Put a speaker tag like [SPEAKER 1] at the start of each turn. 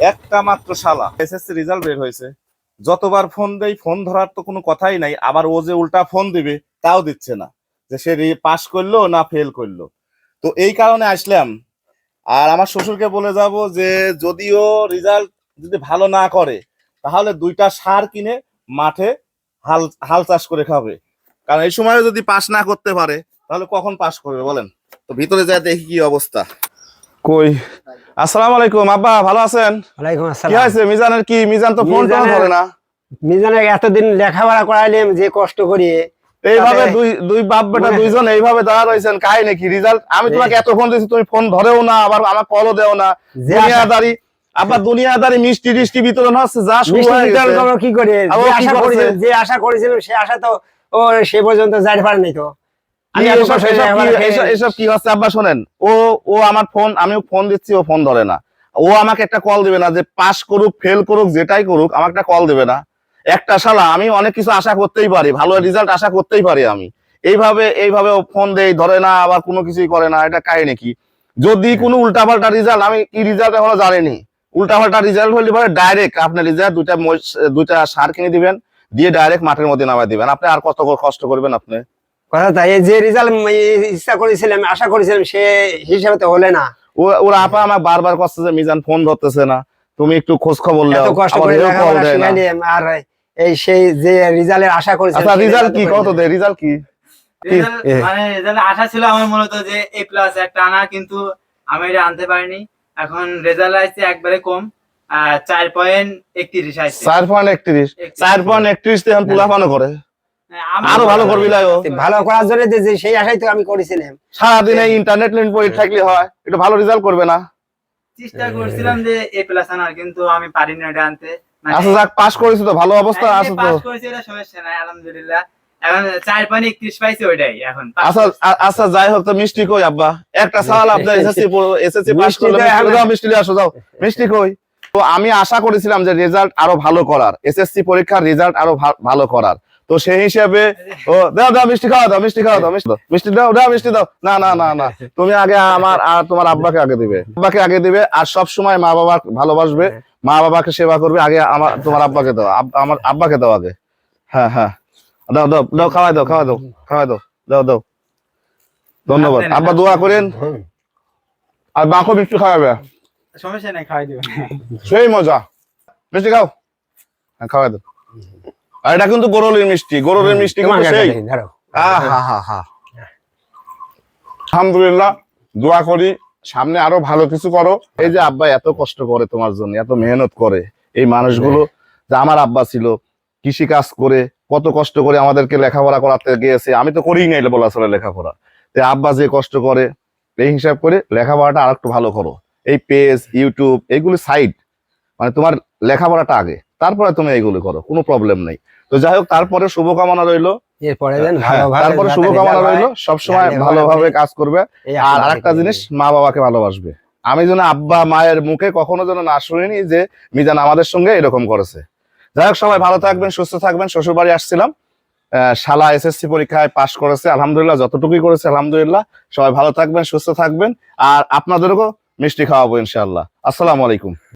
[SPEAKER 1] একটা মাত্র শালা। এসএসসি রেজাল্ট বের হয়েছে। যতবার ফোন দেই ফোন ধরার তো কোনো কথাই নাই। আবার ও যে উল্টা ফোন দিবে, তাও দিচ্ছে না। যে সে পাস করল না ফেল করল। তো এই কারণে আসলাম। আর আমার শ্বশুরকে বলে যাব যে, যদিও রেজাল্ট যদি ভালো না করে, তাহলে দুইটা সার কিনে মাঠে হাল হাল চাষ করে খাবে। কারণ এই সময় যদি পাস না করতে পারে, তাহলে কখন পাস করবে বলেন? তো ভিতরে যা দেখি কি অবস্থা। কই? আসসালামু আলাইকুম আব্বা ভালো আছেন?
[SPEAKER 2] ওয়ালাইকুম
[SPEAKER 1] কি
[SPEAKER 2] আসসালাম
[SPEAKER 1] হয়েছে? মিজানের কি মিজান তো ফোন টোন ধরে না।
[SPEAKER 2] মিজানের এতদিন লেখাপড়া করাইলাম যে কষ্ট করি।
[SPEAKER 1] এইভাবে দুই দুই বাপ বেটা দুইজন এইভাবে দাঁড়া রয়েছেন কাই নাকি? রেজাল্ট আমি তোমাকে এত ফোন দিয়েছি তুমি ফোন ধরেও না আবার আমার কলও দেও না। দুনিয়াদারি আবার দুনিয়াদারি মিষ্টি টিষ্টি বিতরণ হচ্ছে যা শুরু হয়ে গেছে।
[SPEAKER 2] কি করে? যে আশা
[SPEAKER 1] করেছে?
[SPEAKER 2] করেছিলাম যে আশা করেছিলাম সে আশা তো ও সে পর্যন্ত যাইতে পারেনি তো।
[SPEAKER 1] কি এসব-
[SPEAKER 2] কষ্ট করে
[SPEAKER 1] এসব কি-
[SPEAKER 2] একেবারে
[SPEAKER 1] এসব-
[SPEAKER 2] ফেলে-
[SPEAKER 1] এসব কি হচ্ছে? আব্বা শোনেন। ও ও আমার ফোন আমি ফোন দিচ্ছি ও ফোন ধরে না। ও আমাকে একটা কল দিবে না যে পাস করুক ফেল করুক যেটাই করুক আমাকে একটা কল দিবে না। একটা শালা আমি অনেক কিছু আশা করতেই পারি ভালো রেজাল্ট আশা করতেই পারি আমি। এইভাবে এইভাবে ফোন দেই ধরে না আবার কোনো কিছুই করে না এটা কাহিনী কি? যদি কোনো উল্টাপাল্টা রেজাল্ট আমি কি রেজাল্ট এখনও জানিনি? উল্টাপাল্টা রেজাল্ট হলে পরে ডাইরেক্ট আপনার রেজাল্ট দুইটা দুইটা সার কিনে দিবেন দিয়ে ডাইরেক্ট মাঠের মধ্যে নামাই দিবেন। আপনি আর কত কষ্ট করবেন আপনি?
[SPEAKER 2] কথা তাই যে রেজাল্ট ইচ্ছা করেছিলাম আশা করেছিলাম সে হিসাবে তো হলে না।
[SPEAKER 1] ওরা আপা আমার বারবার কষ্ট যে মিজান ফোন ধরতেছে না। তুমি একটু খোঁজ খবর নাও
[SPEAKER 2] কষ্ট করে আর এই সেই যে রেজাল্টের আশা করেছিলাম
[SPEAKER 1] আচ্ছা রেজাল্ট কি? কত দে রেজাল্ট কি।
[SPEAKER 3] মানে রেজাল্ট আশা ছিল আমার মূলত যে এ প্লাস একটা আনা কিন্তু আমি এটা আনতে পারিনি। এখন রেজাল্ট আসছে একবারে কম চার পয়েন্ট একত্রিশ আসছে।
[SPEAKER 1] চার পয়েন্ট একত্রিশ। চার পয়েন্ট একত্রিশ এখন পুলাফানো করে।
[SPEAKER 3] হ্যাঁ, আমি-
[SPEAKER 1] আরও ভালো করবি।
[SPEAKER 2] ভালো করার জন্য যে সেই আশাই তো আমি করেছিলাম
[SPEAKER 1] সারাদিন ইন্টারনেট পড়ে থাকলে হয় একটু ভালো রেজাল্ট করবে না?
[SPEAKER 3] চেষ্টা করছিলাম যে এ প্লাস আনার কিন্তু আমি পারিনি এটা আনতে। মানে-
[SPEAKER 1] আচ্ছা যাক পাস করেছি তো ভালো অবস্থা আছে তো।
[SPEAKER 3] পাস করেছি এটা সমস্যা নাই আলহামদুলিল্লাহ। এখন চার পয়েন্ট একত্রিশ পাইছি ওইটাই এখন
[SPEAKER 1] আচ্ছা আচ্ছা যাই হোক তো মিষ্টি কই আব্বা? একটা সাল আপনার এসএসসি এসএসসি পাস
[SPEAKER 2] মিষ্টি
[SPEAKER 1] করলে
[SPEAKER 2] তো
[SPEAKER 1] মিষ্টি নিয়ে আসো যাও। মিষ্টি কই? তো আমি আশা করেছিলাম যে রেজাল্ট আরও ভালো করার এসএসসি পরীক্ষার রেজাল্ট আরও ভালো করার। তো সেই হিসেবে ও দাও দাও মিষ্টি খাওয়া দাও মিষ্টি খাওয়া দাও মিষ্টি দাও মিষ্টি দাও দাও মিষ্টি দাও। না না না না তুমি আগে আমার আর তোমার আব্বাকে আগে দিবে। আব্বাকে আগে দিবে আর সব সময় মা বাবা ভালোবাসবে মা বাবাকে সেবা করবে আগে আমার তোমার আব্বাকে দাও আমার আব্বাকে দাও আগে। হ্যাঁ হ্যাঁ। দাও দাও দাও খাওয়াই দাও খাওয়াই দাও খাওয়াই দাও দাও দাও। ধন্যবাদ। আব্বা দোয়া করেন। আর বাঁকো মিষ্টি খাওয়াবে।
[SPEAKER 3] সমস্যা নাই খাওয়াই দিবেন।
[SPEAKER 1] সেই মজা। মিষ্টি খাও। হ্যাঁ খাওয়াই দাও। আর এটা কিন্তু গরলের মিষ্টি। গরলের মিষ্টি কিন্তু সেই। আলহামদুলিল্লাহ দোয়া করি সামনে আরও ভালো কিছু করো। এই যে আব্বা এত কষ্ট করে তোমার জন্য এত মেহনত করে এই মানুষগুলো যে আমার আব্বা ছিল কৃষি কাজ করে কত কষ্ট করে আমাদেরকে লেখাপড়া করাতে গিয়েছে। আমি তো করিই নাই বলা চলে লেখাপড়া। তো আব্বা যে কষ্ট করে এই হিসাব করে লেখাপড়াটা আর একটু ভালো করো। এই পেজ ইউটিউব এইগুলো সাইড মানে তোমার লেখাপড়াটা আগে। তারপরে তুমি এইগুলো করো কোনো প্রবলেম নেই। তো যাই হোক তারপরে শুভকামনা রইল। হ্যাঁ, তারপরে শুভকামনা রইল। সবসময় ভালোভাবে কাজ করবে। আর আরেকটা জিনিস মা বাবাকে ভালোবাসবে। আমি যেন আব্বা মায়ের মুখে কখনো যেন না শুনিনি যে মিজান আমাদের সঙ্গে এরকম করেছে। যাই হোক সবাই ভালো থাকবেন সুস্থ থাকবেন। শ্বশুর বাড়ি আসছিলাম। আহ, শালা এসএসসি পরীক্ষায় পাশ করেছে। আলহামদুলিল্লাহ যতটুকুই করেছে আলহামদুলিল্লাহ। সবাই ভালো থাকবেন সুস্থ থাকবেন। আর আপনাদেরকেও মিষ্টি খাওয়াবো ইনশাল্লাহ আসসালামু আলাইকুম।